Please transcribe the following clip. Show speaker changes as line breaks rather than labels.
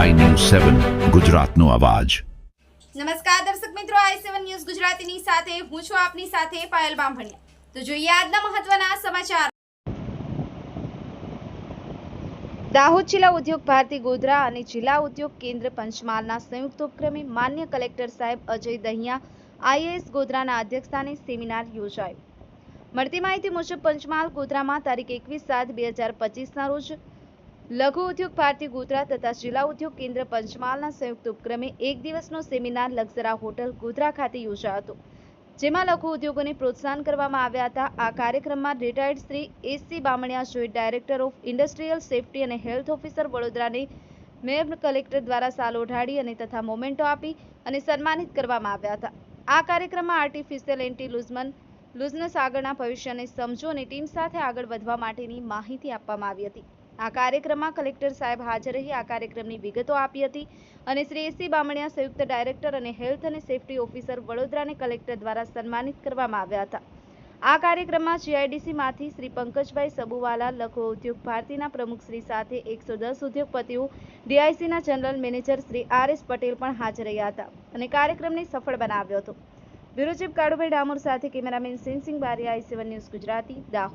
સેવન ગુજરાતનો અવાજ.
નમસ્કાર દર્શક મિત્રો આઈ સેવન ન્યૂઝ ગુજરાતીની સાથે હું છું આપની સાથે પાયલ બામભણિયા. તો જોઈએ આજના મહત્વના સમાચાર. દાહોદ જિલ્લા ઉદ્યોગ ભારતી ગોધરા અને જિલ્લા ઉદ્યોગ કેન્દ્ર પંચમહાલના સંયુક્ત ઉપક્રમે માન્ય કલેક્ટર સાહેબ અજય દહિયા આઈએએસ ગોધરાના અધ્યક્ષસ્થાને સેમિનાર યોજાયો. મળતી માહિતી મુજબ પંચમહાલ ગોધરામાં તારીખ એકવીસ સાત બે હજાર પચીસના રોજ લઘુ ઉદ્યોગ ભારતી ગોધરા તથા જિલ્લા ઉદ્યોગ કેન્દ્ર પંચમહાલના સંયુક્ત ઉપક્રમે એક દિવસનો સેમિનાર લક્ઝરા હોટલ ગોધરા ખાતે યોજાયો હતો, જેમાં લઘુ ઉદ્યોગોને પ્રોત્સાહન કરવામાં આવ્યા હતા. આ કાર્યક્રમમાં retired Shri SC Bamaniya joint director of industrial safety અને હેલ્થ ઓફિસર વડોદરાને મેયર કલેક્ટર દ્વારા સાલ ઓઢાડી અને તથા મોમેન્ટો આપી અને સન્માનિત કરવામાં આવ્યા હતા. આ કાર્યક્રમમાં આર્ટિફિશિયલ એન્ટી લુઝમન લુઝનસ આગળના ભવિષ્યને સમજો અને ટીમ સાથે આગળ વધવા માટેની માહિતી આપવામાં આવી હતી. આ કાર્યક્રમમાં કલેક્ટર સાહેબ હાજર રહી આ કાર્યક્રમની વિગતો આપી હતી અને શ્રી એસસી બામણિયા સંયુક્ત ડાયરેક્ટર અને હેલ્થ અને સેફટી ઓફિસર વડોદરાને કલેક્ટર દ્વારા સન્માનિત કરવામાં આવ્યા હતા. આ કાર્યક્રમમાં જીઆઈડીસીમાંથી શ્રી પંકજભાઈ સબુવાલા લઘુ ઉદ્યોગ ભારતીના પ્રમુખ શ્રી સાથે એકસો દસ ઉદ્યોગપતિઓ, ડીઆઈસીના general manager Shri R S Patel પણ હાજર રહ્યા હતા અને કાર્યક્રમને સફળ બનાવ્યો હતો. બ્યુરો કાળુભાઈ ડામોર સાથે cameraman સિંહસિંહ Bariya, I seven news Gujarati, Dahod.